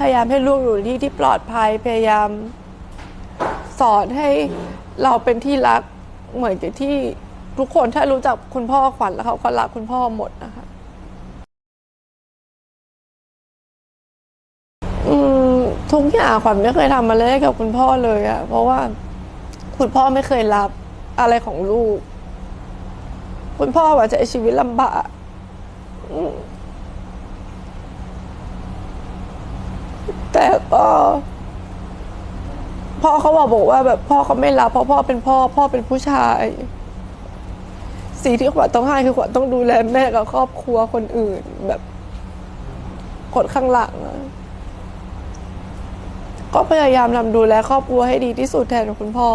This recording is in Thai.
พยายามให้ลูกอยู่ในที่ที่ปลอดภัยพยายามสอนให้เราเป็นที่รักเหมือนกับที่ทุกคนถ้ารู้จักคุณพ่อขวัญแล้วเขาก็รักคุณพ่อหมดนะคะอืมทุกอย่างขวัญไม่เคยทำอะไรให้กับคุณพ่อเลยอะเพราะว่าคุณพ่อไม่เคยรับอะไรของลูก คุณพ่อว่าใช้ชีวิตลำบากอืม แต่ก็พ่อเขาบอกบอกว่าแบบพ่อเขาไม่รับเพราะพ่อเป็นพ่อ พ่อเป็นผู้ชาย สิ่งที่ขวัญต้องให้คือขวัญต้องดูแลแม่กับครอบครัวคนอื่น แบบคนข้างหลังก็พยายามทำดูแลครอบครัวให้ดีที่สุดแทนคุณพ่อ